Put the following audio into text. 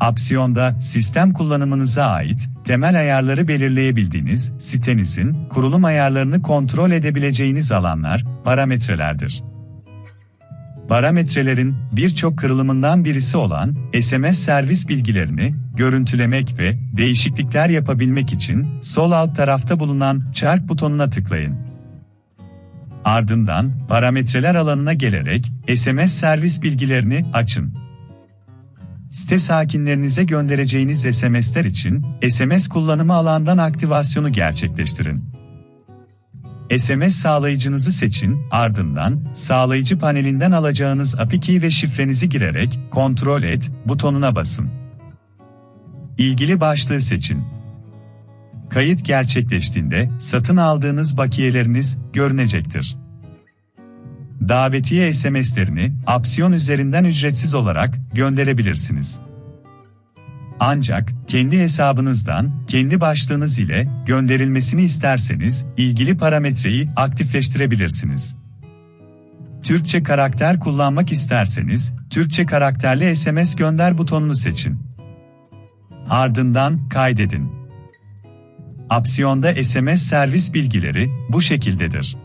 Apsiyonda sistem kullanımınıza ait temel ayarları belirleyebildiğiniz sitenizin kurulum ayarlarını kontrol edebileceğiniz alanlar parametrelerdir. Parametrelerin birçok kırılımından birisi olan SMS servis bilgilerini görüntülemek ve değişiklikler yapabilmek için sol alt tarafta bulunan çark butonuna tıklayın. Ardından parametreler alanına gelerek SMS servis bilgilerini açın. Site sakinlerinize göndereceğiniz SMS'ler için SMS kullanımı alandan aktivasyonu gerçekleştirin. SMS sağlayıcınızı seçin, ardından sağlayıcı panelinden alacağınız API key ve şifrenizi girerek kontrol et butonuna basın. İlgili başlığı seçin. Kayıt gerçekleştiğinde satın aldığınız bakiyeleriniz görünecektir. Davetiye SMS'lerini Apsiyon üzerinden ücretsiz olarak gönderebilirsiniz. Ancak kendi hesabınızdan, kendi başlığınız ile gönderilmesini isterseniz ilgili parametreyi aktifleştirebilirsiniz. Türkçe karakter kullanmak isterseniz Türkçe karakterli SMS gönder butonunu seçin. Ardından kaydedin. Apsiyonda SMS servis bilgileri bu şekildedir.